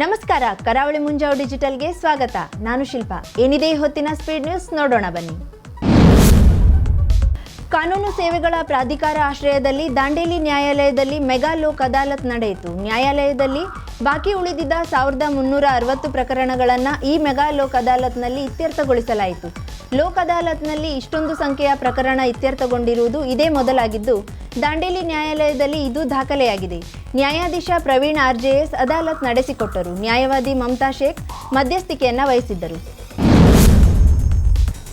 ನಮಸ್ಕಾರ, ಕರಾವಳಿ ಮುಂಜಾವು ಡಿಜಿಟಲ್ಗೆ ಸ್ವಾಗತ. ನಾನು ಶಿಲ್ಪಾ. ಏನಿದೆ ಹೊತ್ತಿನ ಸ್ಪೀಡ್ ನ್ಯೂಸ್ ನೋಡೋಣ ಬನ್ನಿ. ಕಾನೂನು ಸೇವೆಗಳ ಪ್ರಾಧಿಕಾರ ಆಶ್ರಯದಲ್ಲಿ ದಾಂಡೇಲಿ ನ್ಯಾಯಾಲಯದಲ್ಲಿ ಮೆಗಾ ಲೋಕ್ ಅದಾಲತ್ ನಡೆಯಿತು. ನ್ಯಾಯಾಲಯದಲ್ಲಿ ಬಾಕಿ ಉಳಿದಿದ್ದ ಸಾವಿರದ ಮುನ್ನೂರ ಅರವತ್ತು ಪ್ರಕರಣಗಳನ್ನು ಈ ಮೆಗಾ ಲೋಕ್ ಅದಾಲತ್ನಲ್ಲಿ ಇತ್ಯರ್ಥಗೊಳಿಸಲಾಯಿತು. ಲೋಕ್ ಅದಾಲತ್ನಲ್ಲಿ ಇಷ್ಟೊಂದು ಸಂಖ್ಯೆಯ ಪ್ರಕರಣ ಇತ್ಯರ್ಥಗೊಂಡಿರುವುದು ಇದೇ ಮೊದಲಾಗಿದ್ದು ದಾಂಡೇಲಿ ನ್ಯಾಯಾಲಯದಲ್ಲಿ ಇದು ದಾಖಲೆಯಾಗಿದೆ. ನ್ಯಾಯಾಧೀಶ ಪ್ರವೀಣ್ ಆರ್ಜೆಎಸ್ ಅದಾಲತ್ ನಡೆಸಿಕೊಟ್ಟರು. ನ್ಯಾಯವಾದಿ ಮಮತಾ ಶೇಖ್ ಮಧ್ಯಸ್ಥಿಕೆಯನ್ನ ವಹಿಸಿದ್ದರು.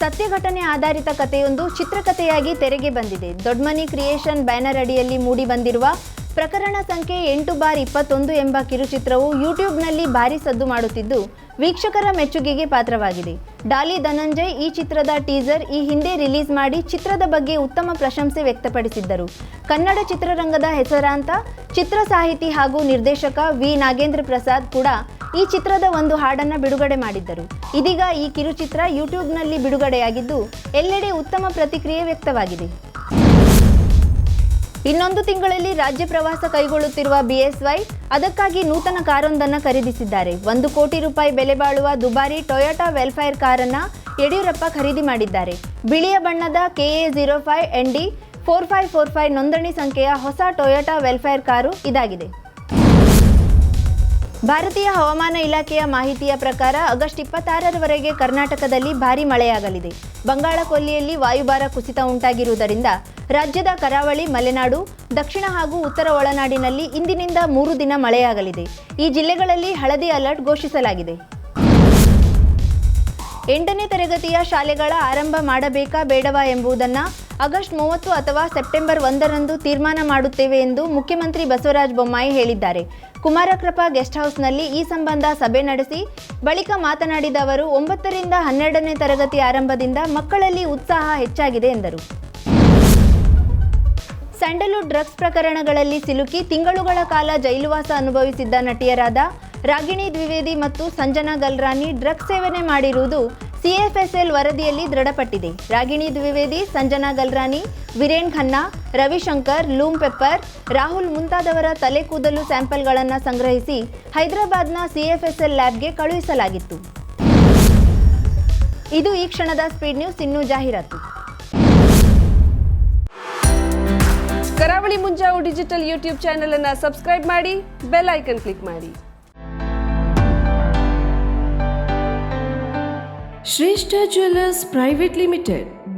ಸತ್ಯಘಟನೆ ಆಧಾರಿತ ಕಥೆಯೊಂದು ಚಿತ್ರಕಥೆಯಾಗಿ ತೆರೆಗೆ ಬಂದಿದೆ. ದೊಡ್ಮನಿ ಕ್ರಿಯೇಷನ್ ಬ್ಯಾನರ್ ಅಡಿಯಲ್ಲಿ ಮೂಡಿ ಬಂದಿರುವ ಪ್ರಕರಣ ಸಂಖ್ಯೆ ಎಂಟು ಬಾರ್ ಇಪ್ಪತ್ತೊಂದು ಎಂಬ ಕಿರುಚಿತ್ರವು ಯೂಟ್ಯೂಬ್ನಲ್ಲಿ ಭಾರೀ ಸದ್ದು ಮಾಡುತ್ತಿದ್ದು ವೀಕ್ಷಕರ ಮೆಚ್ಚುಗೆಗೆ ಪಾತ್ರವಾಗಿದೆ. ಡಾಲಿ ಧನಂಜಯ್ ಈ ಚಿತ್ರದ ಟೀಸರ್ ಈ ಹಿಂದೆ ರಿಲೀಸ್ ಮಾಡಿ ಚಿತ್ರದ ಬಗ್ಗೆ ಉತ್ತಮ ಪ್ರಶಂಸೆ ವ್ಯಕ್ತಪಡಿಸಿದ್ದರು. ಕನ್ನಡ ಚಿತ್ರರಂಗದ ಹೆಸರಾಂತ ಚಿತ್ರ ಸಾಹಿತಿ ಹಾಗೂ ನಿರ್ದೇಶಕ ವಿ. ನಾಗೇಂದ್ರ ಪ್ರಸಾದ್ ಕೂಡ ಈ ಚಿತ್ರದ ಒಂದು ಹಾಡನ್ನು ಬಿಡುಗಡೆ ಮಾಡಿದ್ದರು. ಇದೀಗ ಈ ಕಿರುಚಿತ್ರ ಯೂಟ್ಯೂಬ್ನಲ್ಲಿ ಬಿಡುಗಡೆಯಾಗಿದ್ದು, ಎಲ್ಲೆಡೆ ಉತ್ತಮ ಪ್ರತಿಕ್ರಿಯೆ ವ್ಯಕ್ತವಾಗಿದೆ. ಇನ್ನೊಂದು ತಿಂಗಳಲ್ಲಿ ರಾಜ್ಯ ಪ್ರವಾಸ ಕೈಗೊಳ್ಳುತ್ತಿರುವ ಬಿಎಸ್ವೈ ಅದಕ್ಕಾಗಿ ನೂತನ ಕಾರೊಂದನ್ನು ಖರೀದಿಸಿದ್ದಾರೆ. ಒಂದು ಕೋಟಿ ರೂಪಾಯಿ ಬೆಲೆ ಬಾಳುವ ದುಬಾರಿ ಟೊಯೋಟಾ ವೆಲ್ಫೇರ್ ಕಾರನ್ನು ಯಡಿಯೂರಪ್ಪ ಖರೀದಿ ಮಾಡಿದ್ದಾರೆ. ಬಿಳಿಯ ಬಣ್ಣದ KA zero five N D four five four five ನೋಂದಣಿ ಸಂಖ್ಯೆಯ ಹೊಸ ಟೊಯೋಟಾ ವೆಲ್ಫೇರ್ ಕಾರು ಇದಾಗಿದೆ. ಭಾರತೀಯ ಹವಾಮಾನ ಇಲಾಖೆಯ ಮಾಹಿತಿಯ ಪ್ರಕಾರ ಆಗಸ್ಟ್ ಇಪ್ಪತ್ತಾರರವರೆಗೆ ಕರ್ನಾಟಕದಲ್ಲಿ ಭಾರೀ ಮಳೆಯಾಗಲಿದೆ. ಬಂಗಾಳ ಕೊಲ್ಲಿಯಲ್ಲಿ ವಾಯುಭಾರ ಕುಸಿತ ಉಂಟಾಗಿರುವುದರಿಂದ ರಾಜ್ಯದ ಕರಾವಳಿ, ಮಲೆನಾಡು, ದಕ್ಷಿಣ ಹಾಗೂ ಉತ್ತರ ಒಳನಾಡಿನಲ್ಲಿ ಇಂದಿನಿಂದ ಮೂರು ದಿನ ಮಳೆಯಾಗಲಿದೆ. ಈ ಜಿಲ್ಲೆಗಳಲ್ಲಿ ಹಳದಿ ಅಲರ್ಟ್ ಘೋಷಿಸಲಾಗಿದೆ. ಎಂಟನೇ ತರಗತಿಯ ಶಾಲೆಗಳ ಆರಂಭ ಮಾಡಬೇಕಾ ಬೇಡವಾ ಎಂಬುದನ್ನು ಆಗಸ್ಟ್ ಮೂವತ್ತು ಅಥವಾ ಸೆಪ್ಟೆಂಬರ್ ಒಂದರಂದು ತೀರ್ಮಾನ ಮಾಡುತ್ತೇವೆ ಎಂದು ಮುಖ್ಯಮಂತ್ರಿ ಬಸವರಾಜ ಬೊಮ್ಮಾಯಿ ಹೇಳಿದ್ದಾರೆ. ಕುಮಾರಕೃಪಾ ಗೆಸ್ಟ್ ಹೌಸ್ನಲ್ಲಿ ಈ ಸಂಬಂಧ ಸಭೆ ನಡೆಸಿ ಬಳಿಕ ಮಾತನಾಡಿದ ಅವರು, ಒಂಬತ್ತರಿಂದ ಹನ್ನೆರಡನೇ ತರಗತಿ ಆರಂಭದಿಂದ ಮಕ್ಕಳಲ್ಲಿ ಉತ್ಸಾಹ ಹೆಚ್ಚಾಗಿದೆ ಎಂದರು. ಸ್ಯಾಂಡಲ್ವುಡ್ ಡ್ರಗ್ಸ್ ಪ್ರಕರಣಗಳಲ್ಲಿ ಸಿಲುಕಿ ತಿಂಗಳುಗಳ ಕಾಲ ಜೈಲುವಾಸ ಅನುಭವಿಸಿದ್ದ ನಟಿಯರಾದ ರಾಗಿಣಿ ದ್ವಿವೇದಿ ಮತ್ತು ಸಂಜನಾ ಗಲ್ರಾನಿ ಡ್ರಗ್ಸ್ ಸೇವನೆ ಮಾಡಿರುವುದು ಸಿಎಫ್ಎಸ್ಎಲ್ ವರದಿಯಲ್ಲಿ ದೃಢಪಟ್ಟಿದೆ. ರಾಗಿಣಿ ದ್ವಿವೇದಿ, ಸಂಜನಾ ಗಲ್ರಾನಿ, ವಿರೇನ್ ಖನ್ನಾ, ರವಿಶಂಕರ್, ಲೂಮ್ ಪೆಪ್ಪರ್, ರಾಹುಲ್ ಮುಂತಾದವರ ತಲೆ ಕೂದಲು ಸ್ಯಾಂಪಲ್ಗಳನ್ನು ಸಂಗ್ರಹಿಸಿ ಹೈದರಾಬಾದ್ನ ಸಿಎಫ್ಎಸ್ಎಲ್ ಲ್ಯಾಬ್ಗೆ ಕಳುಹಿಸಲಾಗಿತ್ತು. ಇದು ಈ ಕ್ಷಣದ ಸ್ಪೀಡ್ ನ್ಯೂಸ್, ಇನ್ನೂ ಜಾಹೀರಾತು. Karavali Munjavu digital YouTube channel ಅನ್ನು ಸಬ್ಸ್ಕ್ರೈಬ್ ಮಾಡಿ, ಬೆಲ್ ಐಕನ್ ಕ್ಲಿಕ್ ಮಾಡಿ. Shreshta jewellers private limited